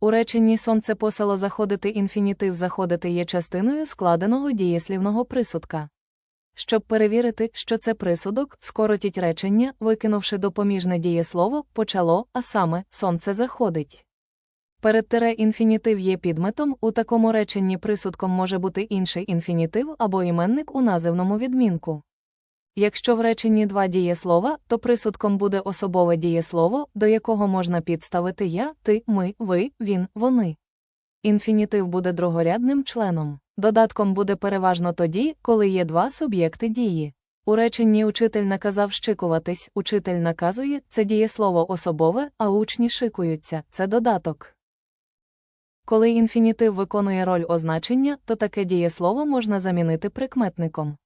У реченні сонце посило заходити інфінітив заходити є частиною складеного дієслівного присудка. Щоб перевірити, що це присудок, скоротіть речення, викинувши допоміжне дієслово, почало, а саме сонце заходить. Перед тире інфінітив є підметом, у такому реченні присудком може бути інший інфінітив або іменник у називному відмінку. Якщо в реченні два дієслова, то присудком буде особове дієслово, до якого можна підставити я, ти, ми, ви, він, вони. Інфінітив буде другорядним членом. Додатком буде переважно тоді, коли є два суб'єкти дії. У реченні учитель наказав щикуватись, учитель наказує це дієслово особове, а учні шикуються це додаток. Коли інфінітив виконує роль означення, то таке дієслово можна замінити прикметником.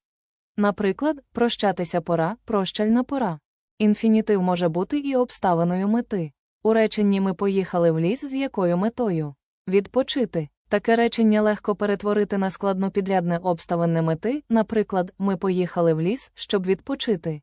Наприклад, прощатися пора, прощальна пора. Інфінітив може бути і обставиною мети. У реченні ми поїхали в ліс з якою метою? Відпочити. Таке речення легко перетворити на складнопідрядне обставинне мети, наприклад, ми поїхали в ліс, щоб відпочити.